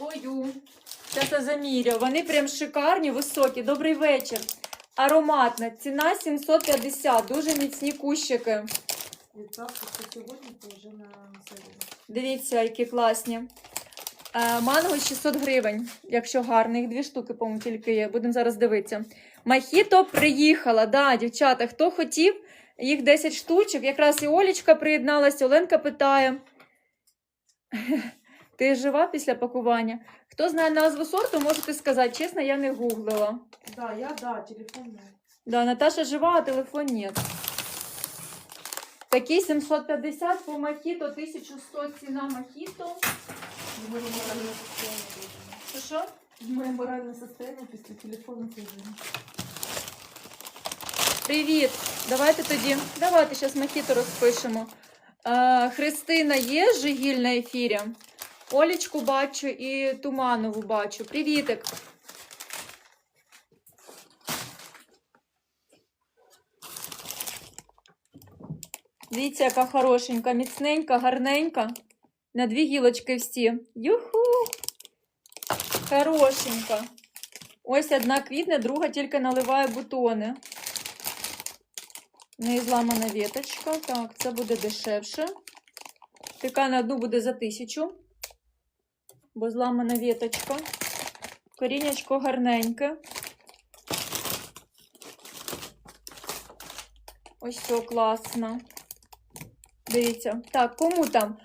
Дякую. Зараз я замірю. Вони прям шикарні, високі. Добрий вечір. Ароматна. Ціна 750. Дуже міцні кущики. Сьогодні, то вже на. Дивіться, які класні. Е, Манго 600 гривень, якщо гарно. Їх дві штуки, по-моєму, тільки є. Будемо зараз дивитися. Махіто приїхала. Да, дівчата, хто хотів, їх 10 штучок. Якраз і Олічка приєдналася. Оленка питає. Ти жива після пакування? Хто знає назву сорту, можете сказати. Чесно, я не гуглила. Да, я, да, телефон. да. Да, Наташа жива, а телефон нет. Такі 750 по мохіто, 1100 ціна мохіто. Що що? Моє моральне состояние після телефону це. Привіт! Давайте тоді. Давайте зараз мохіто розпишемо. Христина є Жигіль на ефірі. Олічку бачу і Туманову бачу. Привітик. Дивіться, яка хорошенька, міцненька, гарненька. На дві гілочки всі. Юху! Хорошенька. Ось одна квітне, друга тільки наливає бутони. Не зламана віточка. Так, це буде дешевше. Така на одну буде за тисячу. Бо зламана віточка. Корінячко гарненьке. Ось все класно. Дивіться. Так, кому там?